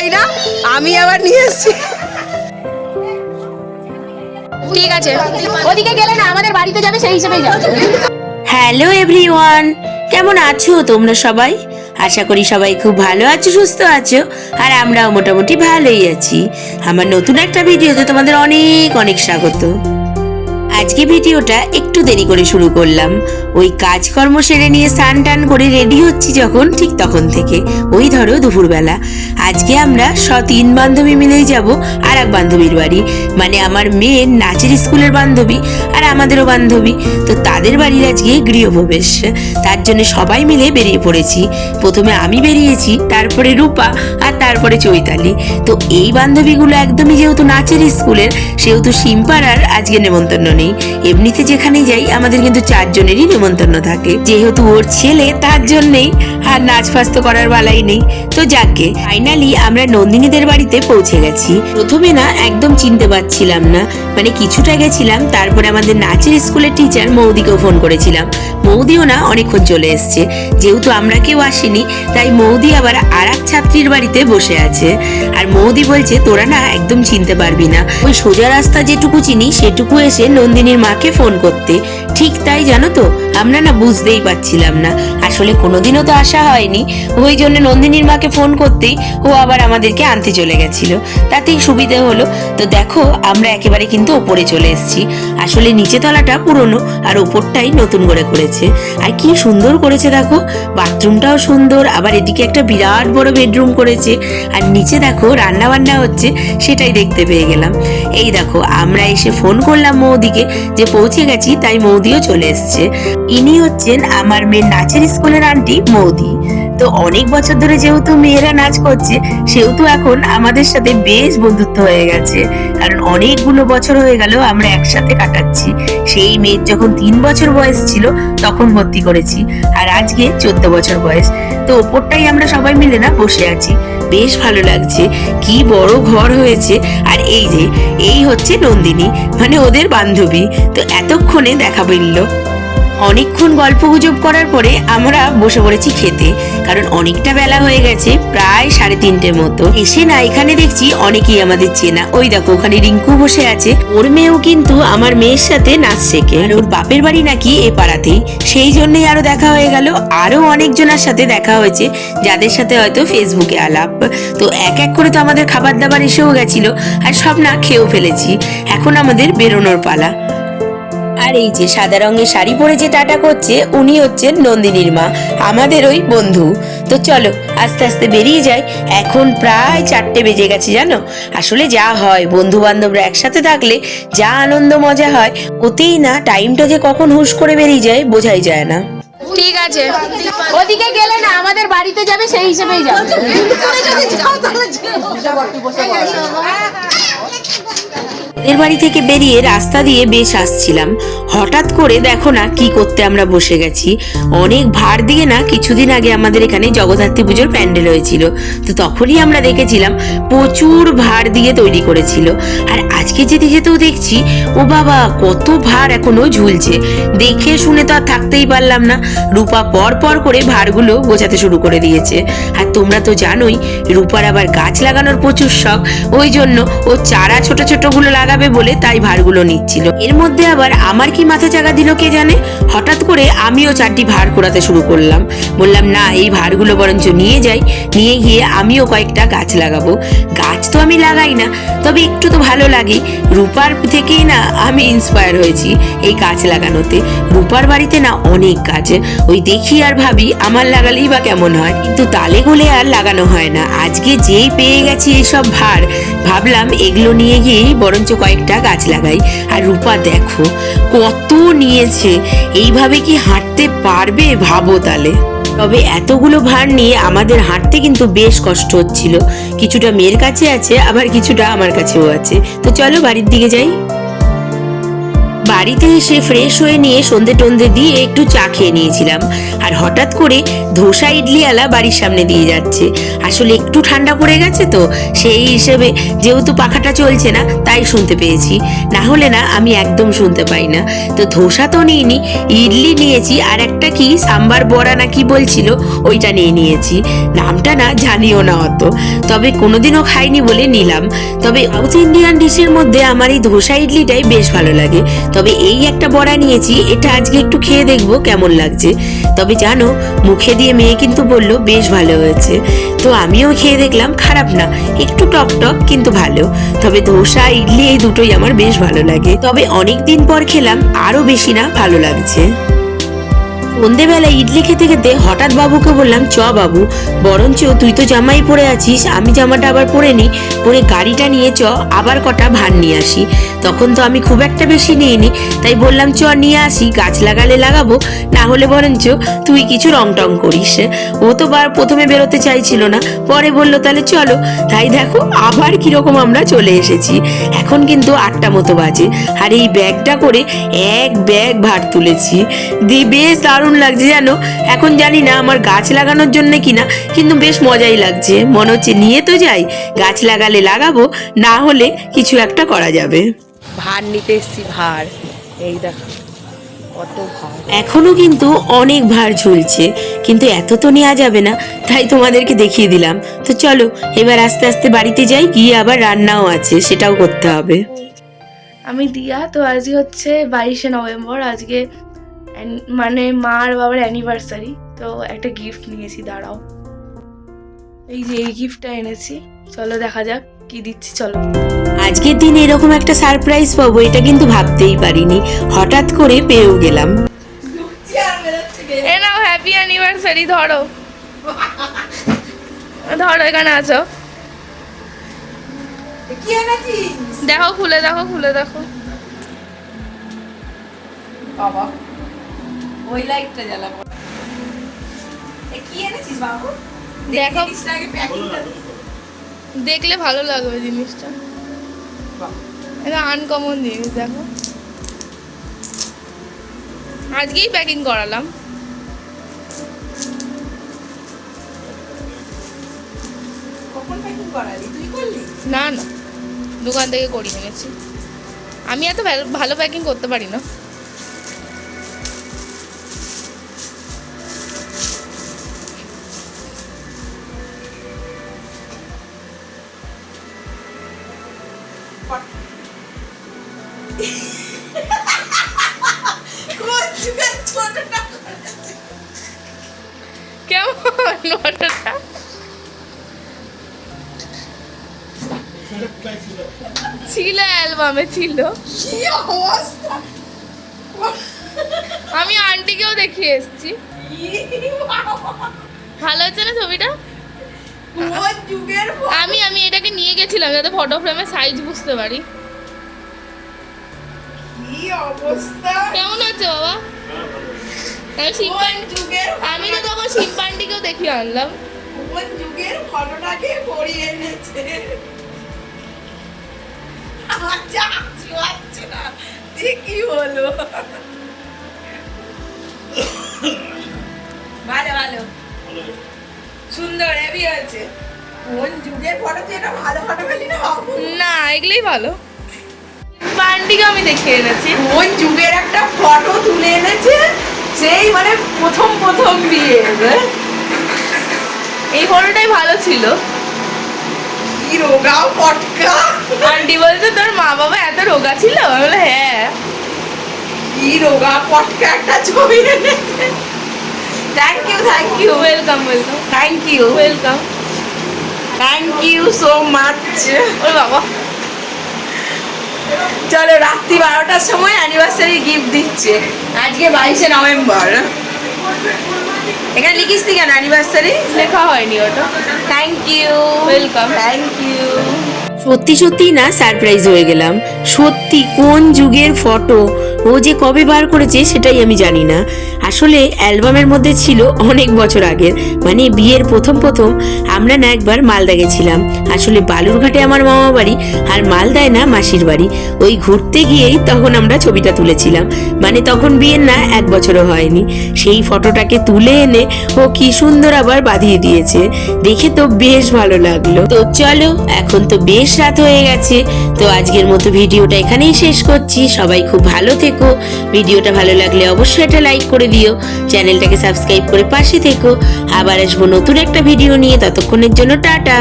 পাই না? আমি আবার নিয়ে এসেছি। ঠিক আছে। ওদিকে গেলে না আমাদের বাড়িতে যাবে সেই হিসেবেই যাবে। হ্যালো এভরিওয়ান কেমন আছো তোমরা সবাই? আশা করি সবাই খুব ভালো আছো সুস্থ আছো আর আমরাও মোটামুটি ভালোই আছি। আমার নতুন একটা ভিডিওতে তোমাদের অনেক অনেক স্বাগত। আজকে ভিডিওটা একটু দেরি করে শুরু করলাম। ওই কাজকর্ম সেরে নিয়ে স্নান টান করে রেডি হচ্ছি যখন, ঠিক তখন থেকে। ওই ধরো দুপুরবেলা। আজকে আমরা স তিন বান্ধবী মিলেই যাব আর এক বান্ধবীর বাড়ি। মানে আমার মেয়ের নাচের স্কুলের বান্ধবী আর আমাদেরও বান্ধবী। তো তাদের বাড়ির আজকে গৃহপ্রবেশ। তার জন্য সবাই মিলে বেরিয়ে পড়েছি। প্রথমে আমি বেরিয়েছি, তারপরে রূপা আর তারপরে চৈতালি। তো এই বান্ধবীগুলো একদমই যেহেতু নাচের স্কুলের, সেহেতু সিম্পারার আজকে নেমন্তন্ন নেই। এমনিতে যেখানে যাই, আমাদের কিন্তু চারজনেরই নেমন্তন্ন থাকে। যেহেতু ওর ছেলে, তার জন্যেই আর নাচ ফাস্ত করার বালাই নেই। তো যাকে ফাইনালি আমরা নন্দিনীদের বাড়িতে পৌঁছে গেছি। প্রথমে না একদম চিনতে পারছিলাম না। মানে কিছুটা গেছিলাম, তারপরে আমাদের নাচের স্কুলের টিচার মৌদিকেও ফোন করেছিলাম। মৌদিও না অনেকক্ষণ চলে এসছে। যেহেতু আমরা কেউ আসিনি, তাই মৌদি আবার আর এক ছাত্রীর বাড়িতে বসে আছে। আর মৌদি বলছে, তোরা না একদম চিনতে পারবি না। ওই সোজা রাস্তা যেটুকু চিনি, সেটুকু এসে নন্দিনীর মাকে ফোন করতে। ঠিক তাই জানো তো? আমরা না বুঝতেই পারছিলাম না। আসলে কোনোদিনও তো আসা হয়নি। ওই জন্য নন্দিনীর মাকে ফোন করতেই ও আবার আমাদেরকে আনতে চলে গেছিল। তাতেই সুবিধে হলো। তো দেখো, আমরা একেবারে কিন্তু ওপরে চলে এসেছি। আসলে নিচে তলাটা পুরনো আর ওপরটাই নতুন করে করেছে। আর কি সুন্দর করেছে দেখো। বাথরুমটাও সুন্দর, আবার এদিকে একটা বিরাট বড় বেডরুম করেছে। আর নিচে দেখো রান্না বান্না হচ্ছে, সেটাই দেখতে পেয়ে গেলাম। এই দেখো, আমরা এসে ফোন করলাম মৌদিকে যে পৌঁছে গেছি, তাই মৌদিও চলে এসছে। ইনি হচ্ছেন আমার মেয়ের নাচের স্কুলের আন্টি মৌদি তো অনেক বছর ধরে যেহেতু মেয়েরা নাচ করছে, সেহেতু এখন আমাদের সাথে বেশ বন্ধুত্ব হয়ে গেছে। কারণ অনেকগুলো বছর হয়ে গেল আমরা একসাথে কাটাচ্ছি। সেই মেয়ের যখন তিন বছর বয়স ছিল, তখন ভর্তি করেছি। আর আজকে চোদ্দ বছর বয়স। তো ওপরটাই আমরা সবাই মিলে না বসে আছি। বেশ ভালো লাগছে। কি বড় ঘর হয়েছে। আর এই যে, এই হচ্ছে নন্দিনী মানে ওদের বান্ধবী। তো এতক্ষণে দেখা মিলল। অনেকক্ষণ গল্প গুজব করার পরে আমরা বসে পড়েছি খেতে। কারণ অনেকটা বেলা হয়ে গেছে, প্রায় সাড়ে তিনটের মতো। এসে না, এখানে দেখছি অনেকেই আমাদের চেনা। ওই দেখো, ওখানে রিঙ্কু বসে আছে। ওর মেয়েও কিন্তু আমার মেয়ের সাথে নাচ শেখে। আর ওর বাপের বাড়ি নাকি এ পাড়াতেই। সেই জন্যই আরও দেখা হয়ে গেল। আরও অনেকজনের সাথে দেখা হয়েছে, যাদের সাথে হয়তো ফেসবুকে আলাপ। তো এক এক করে তো আমাদের খাবার দাবার এসেও গেছিল। আর সব না খেয়েও ফেলেছি। এখন আমাদের বেরোনোর পালা। আর এই যে সাদা রঙের শাড়ি পরে যে টাটা করছে উনি হচ্ছেন নন্দিনীর মা আমাদের ওই বন্ধু। তো চলো আস্তে আস্তে বেরিয়ে যাই। এখন প্রায় চারটে বেজে গেছে জানো? আসলে যা হয় বন্ধু বান্ধবরা একসাথে থাকলে যা আনন্দ মজা হয় ওতেই না টাইমটা যে কখন হুশ করে বেরিয়ে যায় বোঝাই যায় না। ঠিক আছে। ওদিকে গেলে না আমাদের বাড়িতে যাবে সেই হিসেবেই যাবে। এর বাড়ি থেকে বেরিয়ে রাস্তা দিয়ে বেশ আসছিলাম। হঠাৎ করে দেখো না কি করতে আমরা বসে গেছি। অনেক ভার দিয়ে না কিছুদিন আগে আমাদের এখানে জগদ্ধাত্রী পুজোর প্যান্ডেল হয়েছিল। তো তখনই আমরা দেখেছিলাম প্রচুর ভার দিয়ে তৈরি করেছিল। আর আজকে যেতে যেতেও দেখছি, ও বাবা, কত ভার এখনও ঝুলছে। দেখে শুনে তো আর থাকতেই পারলাম না। রূপা পর পর করে ভারগুলো গোছাতে শুরু করে দিয়েছে। আর তোমরা তো জানোই, রূপার আবার গাছ লাগানোর প্রচুর শখ। ওই জন্য ও চারা ছোট ছোটগুলো লাগাবে বলে তাই ভারগুলো নিচ্ছিল। এর মধ্যে আবার আমার কি মাথা চাকা দিল কে জানে? হঠাৎ করে আমিও চারটি ভার কুড়াতে শুরু করলাম। বললাম, না, এই ভারগুলো বরঞ্চ নিয়ে যাই। নিয়ে গিয়ে আমিও কয়েকটা গাছ লাগাবো। গাছ তো আমি লাগাই না, তবে একটু তো ভালো লাগে। রূপার থেকেই না আমি ইন্সপায়ার হয়েছি এই গাছ লাগানোতে। রূপার বাড়িতে না অনেক গাছ। ওই দেখি আর ভাবি, আমার লাগালেই বা কেমন হয়? কিন্তু তালে গোলে আর লাগানো হয় না। আজকে যেই পেয়ে গেছি এইসব ভার, ভাবলাম এগুলো নিয়ে গিয়েই বরঞ্চ কয়েকটা গাছ লাগাই। আর রূপা, দেখো, কত নিয়েছে। এইভাবে কি হাঁটতে পারবে? ভাবো তাহলে। তবে এতগুলো ভার নিয়ে আমাদের হাঁটতে কিন্তু বেশ কষ্ট হচ্ছিল। কিছুটা মেয়ের কাছে আছে, আবার কিছুটা আমার কাছেও আছে। তো চলো বাড়ির দিকে যাই। বাড়িতে এসে ফ্রেশ হয়ে নিয়ে সন্ধে টন্ধে দিয়ে একটু চা খেয়ে নিয়েছিলাম। আর হঠাৎ করে ধোসা ইডলিওয়ালা বাড়ির সামনে দিয়ে যাচ্ছে। আসলে একটু ঠান্ডা পড়ে গেছে তো, সেই হিসেবে যেহেতু পাখাটা চলছে না, তাই শুনতে পেয়েছি। না হলে না আমি একদম শুনতে পাই না। তো ধোসা তো নিইনি, ইডলি নিয়েছি, আর একটা কি সাম্বার বড়া না কি বলছিল, ওইটা নিয়ে নিয়েছি। নামটা না জানিও না অত। তবে কোনোদিনও খাইনি বলে নিলাম। তবে সাউথ ইন্ডিয়ান ডিশের মধ্যে আমার এই ধোসা ইডলিটাই বেশ ভালো লাগে। তবে এই একটা বড়া নিয়েছি, এটা আজকে একটু খেয়ে দেখব কেমন লাগছে। তবে জানো, মুখে দিয়ে মেয়ে কিন্তু বলল, বেশ ভালো হয়েছে। তো আমিও খেয়ে দেখলাম, খারাপ না, একটু টক টক কিন্তু ভালো। তবে ধোসা, ইডলি এই দুটোই আমার বেশ ভালো লাগে। তবে অনেক দিন পর খেলাম আরও বেশি না, ভালো লাগছে। সন্ধেবেলা ইডলি খেতে খেতে হঠাৎ বাবুকে বললাম, চ বাবু, বরঞ্চ তুই তো জামাই পরে আছিস, আমি জামাটা আবার পরে নিই, পরে গাড়িটা নিয়ে চ, আবার কটা ভার নিয়ে আসি। তখন তো আমি খুব একটা বেশি নিইনি, তাই বললাম, চ, নিয়ে আসি, গাছ লাগালে লাগাবো, না হলে বরঞ্চ তুই কিছু রং টং করিস। ও তো বার প্রথমে বেরোতে চাইছিল না, পরে বলল, তাহলে চলো। তাই দেখো, আবার কীরকম আমরা চলে এসেছি। এখন কিন্তু আটটা মতো বাজে, আর এই ব্যাগটা করে এক ব্যাগ ভার তুলেছি। দি, বেশ দারুণ লাগছে জানো? এখন জানি না আমার গাছ লাগানোর জন্য কিনা কিন্তু বেশ মজাই লাগছে। মনে হচ্ছে নিয়ে তো যাই গাছ লাগালে লাগাবো না হলে কিছু একটা করা যাবে। ভার নিতে এসছি ভার। এই দেখো কত এখনও কিন্তু অনেক ভার ঝুলছে কিন্তু এত তো নেওয়া যাবে না তাই তোমাদেরকে দেখিয়ে দিলাম। তো চলো এবার আস্তে আস্তে বাড়িতে যাই গিয়ে আবার রান্নাও আছে সেটাও করতে হবে। আমি দিয়া তো আজকে হচ্ছে বাইশে নভেম্বর আজকে মানে মা আর বাবার অ্যানিভার্সারি তো একটা গিফট নিয়েছি দাঁড়াও। এই যে এই গিফটটা এনেছি। চলো দেখা যাক কি দিচ্ছি চলো। আজকের দিন এরকম একটা সারপ্রাইজ পাবো এটা কিন্তু ভাবতেই পারিনি। হঠাৎ করে পেয়েও গেলাম। এ নাও হ্যাপি অ্যানিভার্সারি ধরো। ধরো এখানে আছো। দেখো খুলে দেখো খুলে দেখো। বাবা। ওই লাইটটা জ্বালাবো এ, কি এনেছিস বাবু? দেখো জিনিসটা আগে প্যাকিংটা। দেখলে ভালো লাগবে জিনিসটা। এটা আনকমন জিনিস দেখো। আজকেই প্যাকিং করালাম। কখন প্যাকিং করালি? তুই করলি? না না। দোকান থেকে করিয়ে এনেছি। আমি এত ভালো- ভালো প্যাকিং করতে পারি না। কেমন ছিল অ্যালবামে ছিল। আমি আন্টিকেও দেখিয়ে এসেছি। ভালো হচ্ছে না ছবিটা? আমি আমি এটাকে নিয়ে গেছিলাম যাতে ফটো ফ্রেমের সাইজ বুঝতে পারি। কেমন হচ্ছে বাবা? আমি তো তখন শিম্পান্টিকেও দেখিয়ে আনলাম। কোন যুগের ফটোটাকে এনেছে। আচ্ছা আচ্ছা আচ্ছা। না যে কি হলো? ভালো ভালো। সুন্দর হেভি হয়েছে। কোন যুগের ফটো তুই এটা ভালো ফটো পেলি না বাবু? না এগুলোই ভালো। শিম্পান্টিকে আমি দেখিয়ে এনেছি। কোন যুগের একটা ফটো তুলে এনেছে সেই মানে প্রথম প্রথম বিয়ে এই ফটোটাই ভালো ছিল। কি রোগাও পটকা? আন্টি বলছে তোর মা বাবা এত রোগা ছিল? আমি বলে হ্যাঁ। কি রোগা পটকা একটা ছবি এনেছে। Thank you thank you welcome welcome thank you welcome thank you so much ওর বাবা। চলো রাত্রি বারোটার সময় অ্যানিভার্সারি গিফট দিচ্ছে। আজকে বাইশে নভেম্বর। এখানে লিখিস নি কেন অ্যানিভার্সারি লেখা হয়নি ওটা। Thank you Welcome. Thank you সত্যি সত্যি না সারপ্রাইজ হয়ে গেলাম। সত্যি কোন যুগের ফটো ও যে কবে বার করেছে সেটাই আমি জানি না। আসলে অ্যালবামের মধ্যে ছিল অনেক বছর আগের মানে বিয়ের প্রথম প্রথম আমরা না একবার মালদা গেছিলাম। আসলে বালুরঘাটে আমার মামা বাড়ি আর মালদায় না মাসির বাড়ি। ওই ঘুরতে গিয়েই তখন আমরা ছবিটা তুলেছিলাম। মানে তখন বিয়ের না এক বছরও হয়নি। সেই ফটোটাকে তুলে এনে ও কি সুন্দর আবার বাঁধিয়ে দিয়েছে। দেখে তো বেশ ভালো লাগল। তো চলো, এখন তো বেশ রাত হয়ে গেছে। তো আজকের মতো ভিডিওটা এখানেই শেষ করছি। সবাই খুব ভালো থেকো। ভিডিওটা ভালো লাগলে অবশ্যই একটা লাইক করে দিও। চ্যানেলটাকে সাবস্ক্রাইব করে পাশে থেকো। আবার আসব নতুন একটা ভিডিও নিয়ে। ততক্ষণের জন্য টাটা।